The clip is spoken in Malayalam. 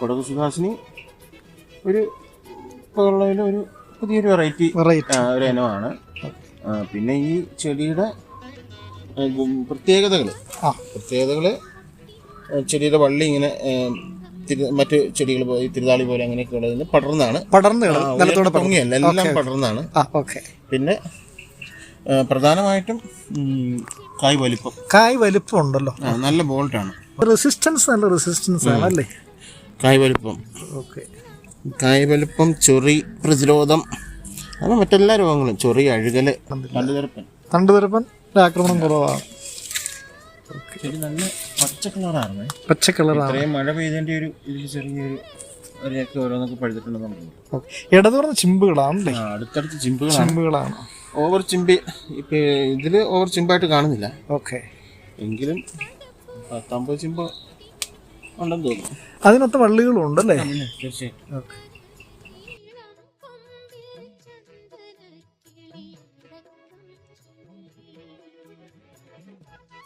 കൊടക് സുഹാസിനി ഒരു ഇപ്പോൾ ഒരു പുതിയൊരു വെറൈറ്റി വെറൈറ്റി ഒരു ഇനമാണ്. പിന്നെ ഈ ചെടിയുടെ പ്രത്യേകതകൾ ആ. പ്രത്യേകതകൾ ചെടിയുടെ വള്ളി ഇങ്ങനെ മറ്റു ചെടികൾ തിരുതാളി പോലെ അങ്ങനെയൊക്കെ ഉള്ളതിന് പടർന്നാണ്. പടർന്ന് പൊങ്ങിയല്ല എല്ലാം പടർന്നാണ്. പിന്നെ പ്രധാനമായിട്ടും കായ് വലിപ്പം. കായ് വലിപ്പം ഉണ്ടല്ലോ. നല്ല ബോൾട്ടാണ്. റെസിസ്റ്റൻസ് നല്ല റെസിസ്റ്റൻസ് ആണ് അല്ലേ കായ് വലിപ്പം ഓക്കെ. കായ് വലിപ്പം ചൊറി പ്രതിരോധം അങ്ങനെ മറ്റെല്ലാ രോഗങ്ങളും. ചൊറി അഴുകൽ തണ്ടുതിരപ്പൻ തണ്ടുതിരപ്പൻ ആക്രമണം കുറവാണ്. നല്ല പച്ച കളറാണ് പച്ച കളറാണ്. ഇത്രയും മഴ പെയ്തതിന്റെ ഒരു ചെറിയൊരു ഓരോന്നൊക്കെ പഴുതിട്ടുണ്ടെന്ന് നമുക്ക് ഇടതുറന്ന ചിമ്പുകളാണല്ലേ ആ, അടുത്തടുത്ത് ചിമ്പുകളാണ്. ചിമ്പുകളാണ്. ഓവർ ചിമ്പി ഇപ്പൊ ഇതിൽ ഓവർ ചിമ്പായിട്ട് കാണുന്നില്ല. ഓക്കെ. എങ്കിലും പത്തമ്പത് ചിമ്പ് ഉണ്ടെന്ന് തോന്നുന്നു. അതിനൊത്ത വള്ളികളും ഉണ്ടല്ലേ തീർച്ചയായും ഓക്കെ.